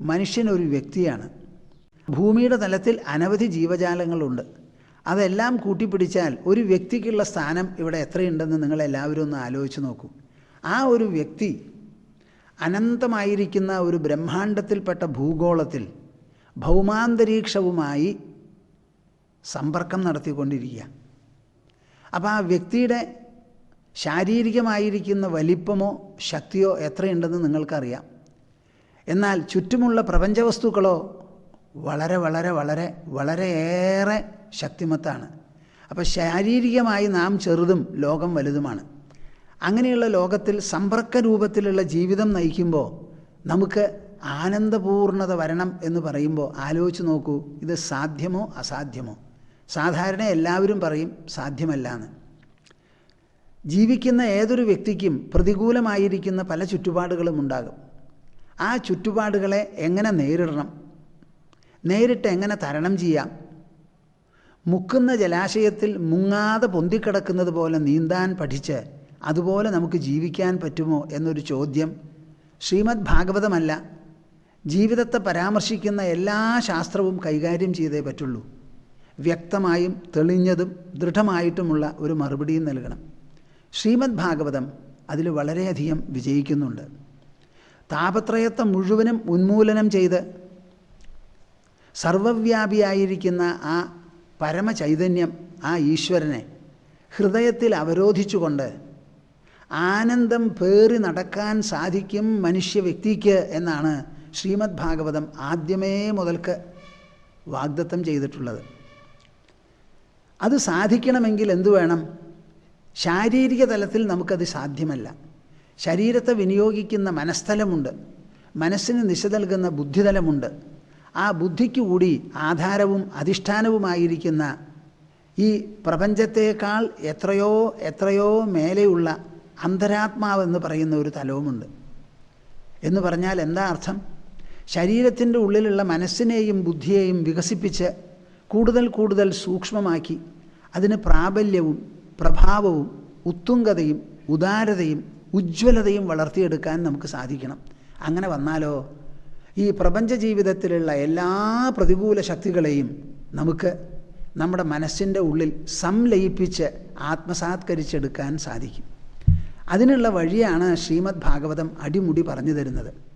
മനുഷ്യൻ ഒരു വ്യക്തിയാണ്. ഭൂമിയുടെ തലത്തിൽ അനവധി ജീവജാലങ്ങളുണ്ട്. അതെല്ലാം കൂട്ടിപ്പിടിച്ചാൽ ഒരു വ്യക്തിക്കുള്ള സ്ഥാനം ഇവിടെ എത്രയുണ്ടെന്ന് നിങ്ങൾ എല്ലാവരും ഒന്ന് ആലോചിച്ച് നോക്കൂ. ആ ഒരു വ്യക്തി അനന്തമായിരിക്കുന്ന ഒരു ബ്രഹ്മാണ്ടത്തിൽപ്പെട്ട ഭൂഗോളത്തിൽ ഭൗമാന്തരീക്ഷവുമായി സമ്പർക്കം നടത്തിക്കൊണ്ടിരിക്കുക അപ്പോൾ ആ വ്യക്തിയുടെ ശാരീരികമായിരിക്കുന്ന വലിപ്പമോ ശക്തിയോ എത്രയുണ്ടെന്ന് നിങ്ങൾക്കറിയാം. എന്നാൽ ചുറ്റുമുള്ള പ്രപഞ്ചവസ്തുക്കളോ വളരെ വളരെ വളരെ വളരെയേറെ ശക്തിമത്താണ്. അപ്പോൾ ശാരീരികമായി നാം ചെറുതും ലോകം വലുതുമാണ്. അങ്ങനെയുള്ള ലോകത്തിൽ സമ്പർക്ക രൂപത്തിലുള്ള ജീവിതം നയിക്കുമ്പോൾ നമുക്ക് ആനന്ദപൂർണത വരണം എന്ന് പറയുമ്പോൾ ആലോചിച്ച് നോക്കൂ ഇത് സാധ്യമോ അസാധ്യമോ? സാധാരണ എല്ലാവരും പറയും സാധ്യമല്ല എന്ന് ജീവിക്കുന്ന ഏതൊരു വ്യക്തിക്കും പ്രതികൂലമായിരിക്കുന്ന പല ചുറ്റുപാടുകളും ഉണ്ടാകും. ആ ചുറ്റുപാടുകളെ എങ്ങനെ നേരിടണം? നേരിട്ട് എങ്ങനെ തരണം ചെയ്യാം? മുക്കുന്ന ജലാശയത്തിൽ മുങ്ങാതെ പൊന്തിക്കിടക്കുന്നത് പോലെ നീന്താൻ പഠിച്ച് അതുപോലെ നമുക്ക് ജീവിക്കാൻ പറ്റുമോ എന്നൊരു ചോദ്യം ശ്രീമദ് ഭാഗവതമല്ല. ജീവിതത്തെ പരാമർശിക്കുന്ന എല്ലാ ശാസ്ത്രവും കൈകാര്യം ചെയ്തേ പറ്റുള്ളൂ. വ്യക്തമായും തെളിഞ്ഞതും ദൃഢമായിട്ടുമുള്ള ഒരു മറുപടിയും നൽകണം. ശ്രീമദ് ഭാഗവതം അതിൽ വളരെയധികം വിജയിക്കുന്നുണ്ട്. താപത്രയത്തെ മുഴുവനും ഉന്മൂലനം ചെയ്ത് സർവവ്യാപിയായിരിക്കുന്ന ആ പരമചൈതന്യം ആ ഈശ്വരനെ ഹൃദയത്തിൽ അവരോധിച്ചുകൊണ്ട് ആനന്ദം പേറി നടക്കാൻ സാധിക്കും മനുഷ്യ വ്യക്തിക്ക് എന്നാണ് ശ്രീമദ് ഭാഗവതം ആദ്യമേ മുതൽക്ക് വാഗ്ദത്തം ചെയ്തിട്ടുള്ളത്. അത് സാധിക്കണമെങ്കിൽ എന്തു വേണം? ശാരീരിക തലത്തിൽ നമുക്കത് സാധ്യമല്ല. ശരീരത്തെ വിനിയോഗിക്കുന്ന മനസ്ഥലമുണ്ട്. മനസ്സിന് നിശ നൽകുന്ന ബുദ്ധിതലമുണ്ട്. ആ ബുദ്ധിക്ക് കൂടി ആധാരവും അധിഷ്ഠാനവുമായിരിക്കുന്ന ഈ പ്രപഞ്ചത്തേക്കാൾ എത്രയോ എത്രയോ മേലെയുള്ള അന്തരാത്മാവെന്ന് പറയുന്ന ഒരു തലവുമുണ്ട്. എന്ന് പറഞ്ഞാൽ എന്താ അർത്ഥം? ശരീരത്തിന്റെ ഉള്ളിലുള്ള മനസ്സിനെയും ബുദ്ധിയെയും വികസിപ്പിച്ച് കൂടുതൽ കൂടുതൽ സൂക്ഷ്മമാക്കി അതിന് പ്രാബല്യവും പ്രഭാവവും ഉത്തുംഗതയും ഉദാരതയും ഉജ്ജ്വലതയും വളർത്തിയെടുക്കാൻ നമുക്ക് സാധിക്കണം. അങ്ങനെ വന്നാലോ? ഈ പ്രപഞ്ച ജീവിതത്തിലുള്ള എല്ലാ പ്രതികൂല ശക്തികളെയും നമുക്ക് നമ്മുടെ മനസ്സിന്റെ ഉള്ളിൽ സംലയിപ്പിച്ച് ആത്മസാത്കരിച്ചെടുക്കാൻ സാധിക്കും. അതിനുള്ള വഴിയാണ് ശ്രീമദ് ഭാഗവതം അടിമുടി പറഞ്ഞു തരുന്നത്.